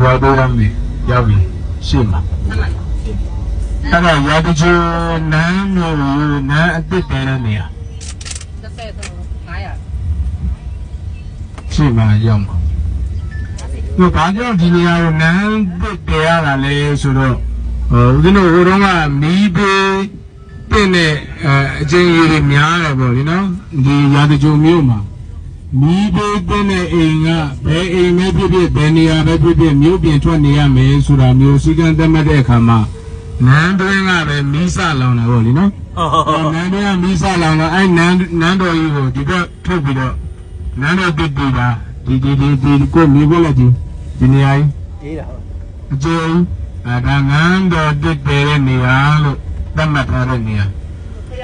ရွာတော့ရမယ်ရောက်ပြီရှေ့မှာအဲ့ဒါရွာတချို့နန်းမျိုးနန်းအစ်စ်တဲတဲ့နေရာတစ်ဆယ်တော့900ရှေ့မှာရောက်မှာဒီဘာကြောင့်ဒီနေရာကိုနန်းအစ်စ်တဲရတာလဲဆိုတော့ဟိုဦးဇင်းတို့ဟိုတုန်းကမီးပေးတဲ့နဲ့အဲအချင်းကြီးတွေများတယ်ပေါ့လေနော်ဒီရွာတချို့မျိုးမှာ မီးပေးတဲ့အိမ်ကဘယ်အိမ်ပဲဖြစ်ဖြစ်ဘယ်နေရာပဲဖြစ်ဖြစ်မြို့ပြင်ထွက်နေရမယ်ဆိုတာမျိုးစီကံသတ်မှတ်တဲ့အခါမှာနန်းတွင်းကပဲမီးစလောင်တာပေါ့လေနော်အဲနန်းတွင်းကမီးစလောင်တော့အဲနန်းနန်းတော်ကြီးကိုဒီဘက်ထုတ်ပြီးတော့နန်းတော်တစ်တူတာဒီဒီဒီဒီကိုမြေပေါ်လက်ကြီးဒီနေရာကြီးအေးတာဟုတ်အကျဉ်းအဲဒါနန်းတော်တစ်တဲတဲ့နေရာလို့သတ်မှတ်ထားတဲ့နေရာ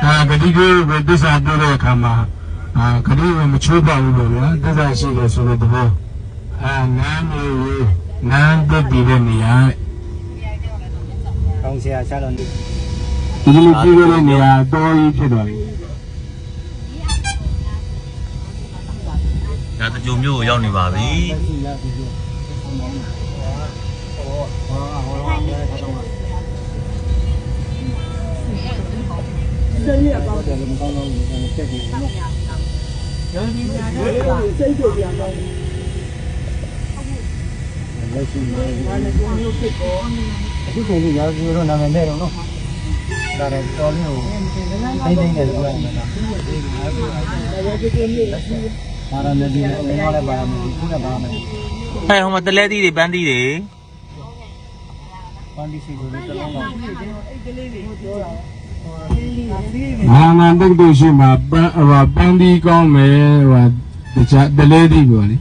အဲဂတိကိုပဲသစ္စာပြောတဲ့အခါမှာ အာခရီးကမချိုးပါဘူးလို့ဗျာတစ္ဆာရှိတယ်ဆိုတဲ့သဘောအာနန်းမျိုးနန်းတက်တည်တဲ့နေရာကောင်းဆရာချတော့ဒီဒီလိုကြည့်ရတဲ့နေရာတော်ကြီးဖြစ်သွားပြီဒါတကြုံမျိုးကိုရောက်နေပါပြီရှိရပြီလို့ဟောဟောဟောထားတော့မှာစိတ် ရကောင်းတယ်မကောင်းတော့ဘူးတက်တယ်နော်ရောဒီညာတော့စိတ်ကြပြန်တော့လက်ရှိနေဘာလဲကိုမျိုးဖြစ်ကောအခုချိန်ကြီးရောဒီလိုနာမည်နဲ့တော့နော်ဒါတော့တော်လေးကိုတိုင်းတိုင်းနဲ့ပြောရမယ်နော်ဒါကြည့်ကြည့်နေပါရမီဒီအင်းလည်းပါရမီဒီခုနပါရမီဟဲ့ဟိုမှာတလဲသီးတွေပန်းသီးတွေပန်ဒီစီကိုလည်းတစ်လုံးတော့ အာနန္တကတုရှိမှာပန်းဟိုပန်းဒီကောင်းမယ်ဟိုတခြားတလဲသီးပေါ့လေ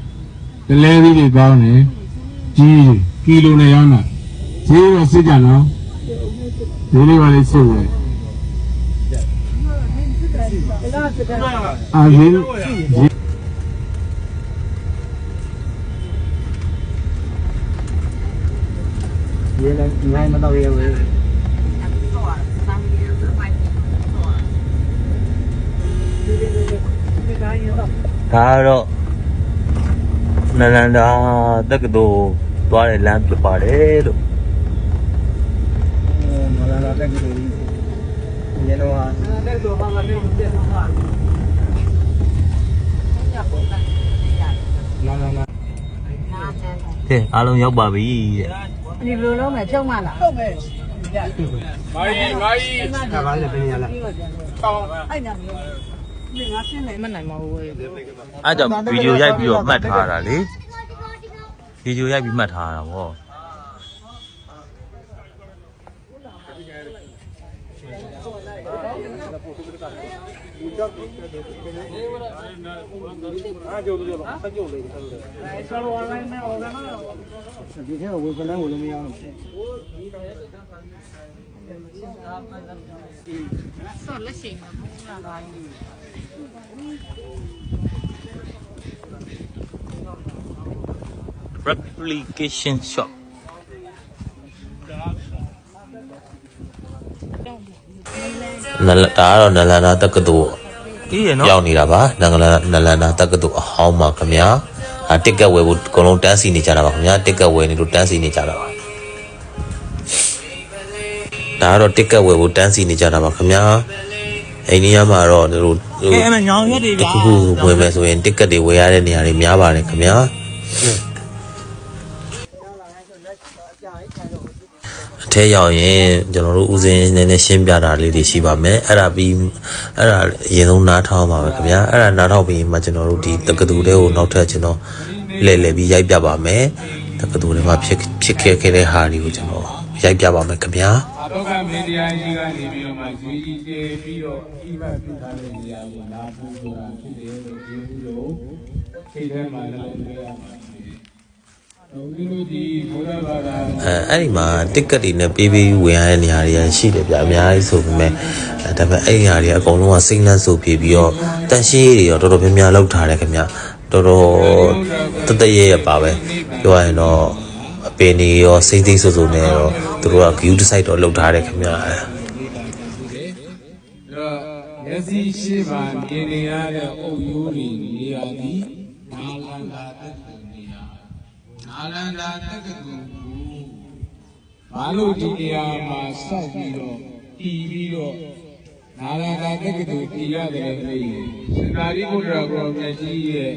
တလဲသီးတွေကောင်းတယ်ကြီးကီလိုနဲ့ရောင်းတာဈေးတော့စစ်ကြနော်ဈေးလေးပါလေးစစ်တယ်အာဈေးဈေးရေလည်းနိုင်မတော့ရဘူး ဒါကတော့နလန်ဒါတက္ကသိုလ်သွားတဲ့လမ်းဖြစ်ပါတယ်လို့မလာလာတက်ကြည့်ရေတော့ဟာတက်တော့ဘာမှမဖြစ်ဘူးဟာလာလာလာကဲအားလုံးရောက်ပါပြီတဲ့ဒီလိုလုံးမယ်ဖြုံးမလားဟုတ်မယ်မာကြီးမာကြီးဒါပါလေပြင်ရလားအဲ့ဒါမျိုးဒီငါရှင်းနေမနိုင်ပါဘူးဝေး အားကြောင့်ဗီဒီယိုရိုက်ပြီးတော့မှတ်ထားတာလေဗီဒီယိုရိုက်ပြီးမှတ်ထားတာဗောဒီထဲဝေဖန်ကိုလည်းမရအောင် ဆော့လက်ရှိမှာဘူးလားပါဘူး replication shop နလဒါကတော့နလန္ဒာတက္ကသိုလ်အေးရနော်ရောက်နေတာပါနလန္ဒာနလန္ဒာတက္ကသိုလ်အဟောင်းပါခင်ဗျာအာတစ်ကက်ဝယ်ဖို့အကုန်လုံးတန်းစီနေကြတာပါခင်ဗျာတစ်ကက်ဝယ်နေလို့တန်းစီနေကြတာပါ ဒါကတော့တစ်ကက်ဝယ်ဖို့တန်းစီနေကြတာပါခင်ဗျာအိန္ဒိယမှာတော့တို့တို့အဲ့မှာညောင်ရက်တွေတဗျာခုခုဝယ်မယ်ဆိုရင်တစ်ကက်တွေဝယ်ရတဲ့နေရာတွေများပါတယ်ခင်ဗျာအထဲရောက်ရင်ကျွန်တော်တို့ဦးစင်းနည်းနည်းရှင်းပြတာလေးတွေရှိပါမယ်အဲ့ဒါပြီးအဲ့ဒါအရင်ဆုံးနားထောင်ပါမယ်ခင်ဗျာအဲ့ဒါနားထောင်ပြီးမှကျွန်တော်တို့ဒီတက္ကသိုလ်တွေကိုနောက်ထပ်ကျွန်တော်လဲလဲပြီးရိုက်ပြပါမယ်တက္ကသိုလ်တွေမှာဖြစ်ဖြစ်ခဲ့ခဲ့တဲ့ဟာတွေကိုကျွန်တော် ရိုက်ပြပါမယ်ခင်ဗျာအတော့ကမီဒီယာကြီးကနေပြီးတော့မှဇွေကြီးကျေပြီးတော့အိမတ်ပြုထားတဲ့နေရာကိုလာဖို့ဆိုတာဖြစ်တယ်လို့ဒီလိုစိတ်ထဲမှာလည်းပြောရမှာ။ဟုတ်ဒီလိုဒီဘုရားဘာသာအဲအဲ့ဒီမှာတစ်ကက်တွေနဲ့ပေးပေးဝင်ရတဲ့နေရာတွေရှိတယ်ဗျအများကြီးဆိုပေမဲ့အဲဒါပေမဲ့အဲ့ဒီနေရာတွေအကုန်လုံးကစိတ်နှံ့ဆိုဖြစ်ပြီးတော့တန်ရှင်းရေးတွေရောတော်တော်များများလောက်ထားတယ်ခင်ဗျတော်တော်တတရရပါပဲပြောရရင်တော့အ ပင်တွေရောစိတ်သိဆိုဆိုနဲ့ရောသူတို့က view site တော့လောက်ထားတယ်ခင်ဗျအဲအဲ့တော့မျက်စိရှိပါမြင်နေရတဲ့အုပ်ရိုးတွေနေရာဒီနာလန္ဒာတက်တဲ့နေရာနာလန္ဒာတက္ကသိုလ်ကိုဘာလို့ဒီနေရာမှာစောက်ပြီးတော့တည်ပြီးတော့နာလန္ဒာတက္ကသိုလ်တည်ရတယ်လေစင်တာရိပုတ္တရာဘုရားမြတ်ကြီးရဲ့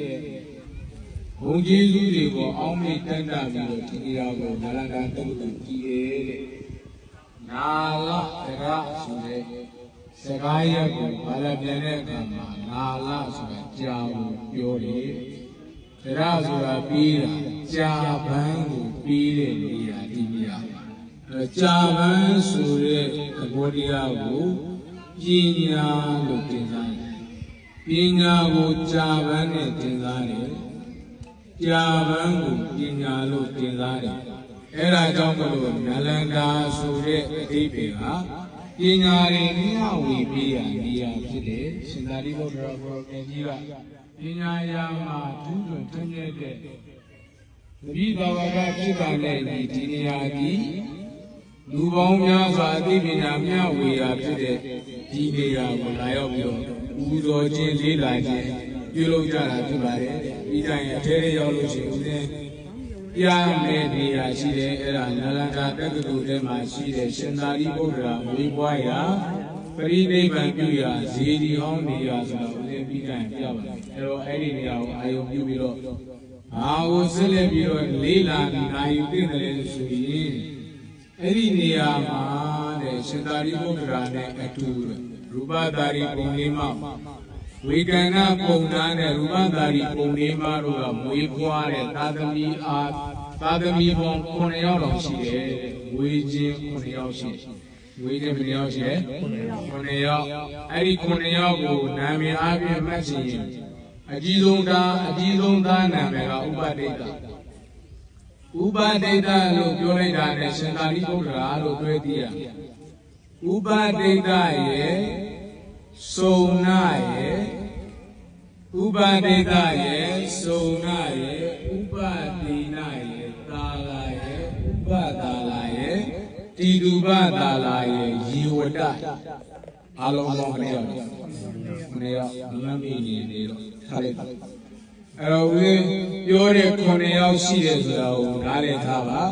ဘုံကျေးဇူးတွေကိုအောင်းမေ့တန်တာပြီးတော့ဒီနေရာကိုနာလန္ဒာတက္ကသိုလ်တည်ရဲ့တဲ့နာလတရဆိုတဲ့စကားရက်ကိုဘာလဲပြန်တဲ့အခါမှာနာလဆိုတာကြာကိုပြောတယ်တရဆိုတာပြီးတာကြာပန်းကိုပြီးတဲ့နေရာဒီနေရာအဲကြာပန်းဆိုတဲ့သဘောတရားကိုပညာလို့သင်စားတယ်ပညာကိုကြာပန်းနဲ့သင်စားတယ် ကြာပန်းကိုပညာလို့သင်စားတယ်အဲဒါကြောင့်မလို့နလန္ဒာဆိုတဲ့အဓိပ္ပာယ်ဟာပညာရည်မျှဝေပေးရနေရာဖြစ်တယ်ရှင်သာရိပုတ္တရာဘုရားကြီးကပညာရာမှာဒုလွန်ထင်းရတဲ့တပိသာဝကဖြစ်ပါနဲ့ဒီနေရာကြီးလူပေါင်းများစွာအသိပညာမျှဝေရာဖြစ်တဲ့ဒီနေရာကိုလာရောက်ပြီးတော့ပူဇော်ခြင်းလေးလာခြင်းပြုလုပ်ကြတာဖြစ်ပါတယ်။ ဒီတိုင်းအထဲရောက်လို့ရှိရင်ဦးဇင်းပြမယ်နေရာရှိတယ်အဲ့ဒါနလန္ဒာတက္ကသိုလ်ထဲမှာရှိတဲ့ရှင်သာရိပုတ္တရာဝေပွားရာပရိနိဗ္ဗာန်ပြုရာဇေဒီဟောင်းနေရာဆိုတော့ဦးဇင်းပြီးတိုင်းပြပါတယ်။အဲ့တော့အဲ့ဒီနေရာကိုအာယုံပြုပြီးတော့အာဟုဆက်လက်ပြီးတော့လေးလာနိုင်ယူသိတယ်ဆိုရင်အဲ့ဒီနေရာမှာတဲ့ရှင်သာရိပုတ္တရာနဲ့အတူရူပသာရိပုံလေးမ ဝေကန္နပုံသားနဲ့ရူပသာရိပုံလေးမတို့ကမွေးဖွားတဲ့သာသမီအားသာသမီပေါင်း9ယောက်လောက်ရှိတယ်ဝေချင်း9ယောက်ရှိတယ်ဝေချင်းဘယ်နှယောက်ရှိလဲ9ယောက်အဲ့ဒီ9ယောက်ကိုနာမည်အားဖြင့်မှတ်စီရင်အကြီးဆုံးသားအကြီးဆုံးသားနာမည်ကဥပဒိတဥပဒိတလို့ပြောလိုက်တာနဲ့ရှင်သာရိပုတ္တရာလို့ပြောသိရဥပဒိတရဲ့ စုံနာရဲ့ဥပဒိတရဲ့စုံနာရဲ့ဥပတိနာရဲ့သာလာရဲ့ဥပသာလာရဲ့တိတုပသာလာရဲ့ယေဝတအလုံးပေါင်းခဏရောက်နေရမမီနေနေတော့ထားလိုက်အဲ့တော့ဦးပြောတဲ့9ယောက်ရှိတယ်ဆိုတာကိုနားလည်ထားပါ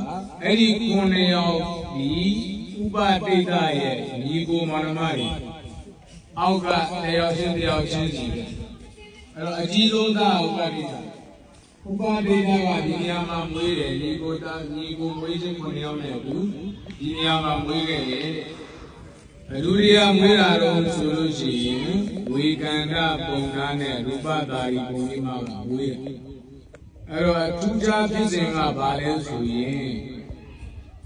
အဲ့ဒီ9ယောက်ဒီဥပတိတ်ရဲ့ညီကိုမာနမတွေ အောက်ကတယောက်ချင်းတယောက်ချင်းစီပဲအဲ့တော့အကြီးဆုံးသားဥပတိတ်ဥပတိတ်ကဒီနေရာမှာမွေးတယ်ညီကိုသားညီကိုမွေးခြင်း9ယောက်နဲ့အတူဒီနေရာမှာမွေးခဲ့တယ်တဲ့ဘယ်သူတွေကမွေးတာတော့ဆိုလို့ရှိရင်ဝေကန္တပုံနာနဲ့ရူပတာရီပုံကြီးမှာမွေးတယ်အဲ့တော့အထူးခြားဖြစ်စဉ်ကဘာလဲဆိုရင်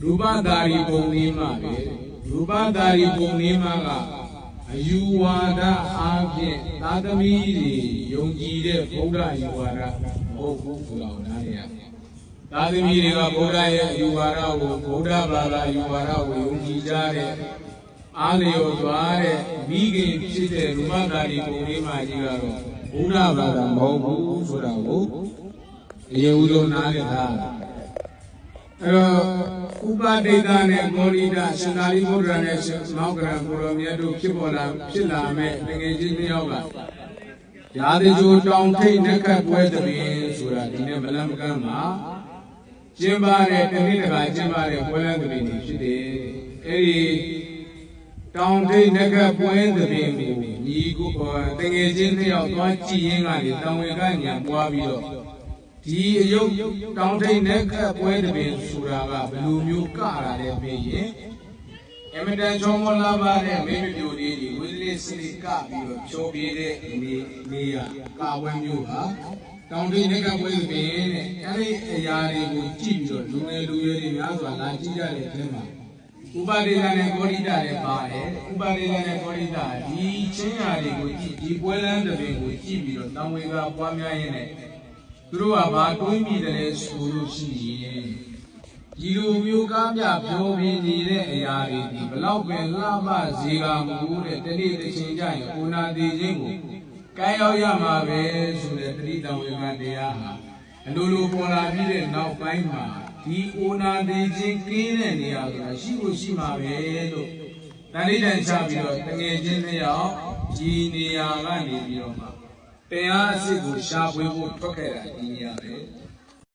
ရူပတာရီပုံကြီးမှာပဲရူပတာရီပုံကြီးမှာက အယူဝါဒအားဖြင့်သာသမီတွေယုံကြည်တဲ့ဗုဒ္ဓယူဝါဒမဟုတ်ဘူးဆိုတာကိုနားလည်ရမယ်သာသမီတွေကဗုဒ္ဓရဲ့အယူဝါဒကိုဗုဒ္ဓဘာသာယူဝါဒကိုယုံကြည်ကြတဲ့အားလျော်သွားတဲ့မိခင်ဖြစ်တဲ့ရူပတာရီပုံလေးမှာကြီးကတော့ဘုရားဘာသာမဟုတ်ဘူးဆိုတာကိုအရင်ဦးဆုံးနားလည်ထား အဲ့တော့ဥပဒိတနဲ့ဂေါရိတရှင်သာရိပုတ္တရာနဲ့မောက္ကရဘုရောမြတ်တို့ဖြစ်ပေါ်လာဖြစ်လာမဲ့ငယ်ချင်းနှစ်ယောက်ကရာဇဂျိုတောင်ထိတ်နက်ခတ်ပွဲတပင်ဆိုတာဒီနေ့မလန်းမကမ်းမှာကျင်းပတဲ့တနည်းတစ်ခါကျင်းပတဲ့ပွဲလန်းတပင်တွေဖြစ်တယ်အဲ့ဒီတောင်ထိတ်နက်ကပွဲသဘင်ကိုညီကိုတငယ်ချင်းတစ်ယောက်သွားကြည့်ရင်းကနေတောင်ဝေကညာပွားပြီးတော့ ဒီအယုတ်တောင်ထိတ်နက်ကပွဲသဘင်ဆိုတာကဘယ်လိုမျိုးကတာလဲပြင်ရင်အမတန်ချောမလာပါတဲ့မိမပြိုလေးကြီးဝိသလေးစလိကပြီးတော့ဖြောပြတဲ့နေနေရကာဝဲမျိုးဟာတောင်ထိတ်နက်ကပွဲသဘင်တဲ့အဲဒီအရာတွေကိုကြည့်ပြီးတော့လူငယ်လူရွယ်တွေများစွာလာကြည့်ကြတဲ့အချိန်မှာဥပါဒေကနဲ့ကောရိတာလည်းပါတယ်ဥပါဒေကနဲ့ကောရိတာဒီချင်းရာတွေကိုကြည့်ဒီပွဲလန်းတဲ့ပင်ကိုကြည့်ပြီးတော့တောင်ဝေကပွားများရင်းနဲ့ သူတို့ကဘာတွေးမိတယ်လဲဆိုလို့ရှိရင်ဒီလိုမျိုးကားပြပြောပြနေတဲ့အရာတွေဒီဘလောက်ပဲလှပဇေကမူတဲ့တနေ့တစ်ချိန်ကျရင်အိုနာသေးခြင်းကိုကဲရောက်ရမှာပဲဆိုတဲ့တတိတောင်ဝေကတရားဟာအလိုလိုပေါ်လာပြီးတဲ့နောက်ပိုင်းမှာဒီအိုနာသေးခြင်းကင်းတဲ့နေရာဆိုတာရှိဖို့ရှိမှာပဲလို့တန်လေးတန်ချပြီးတော့တငယ်ချင်းတစ်ယောက်ဒီနေရာကနေပြီးတော့မှ တရားအစ်စ်ကိုရှာဖွေဖို့ထွက်ခဲ့တာဒီနေရာပဲ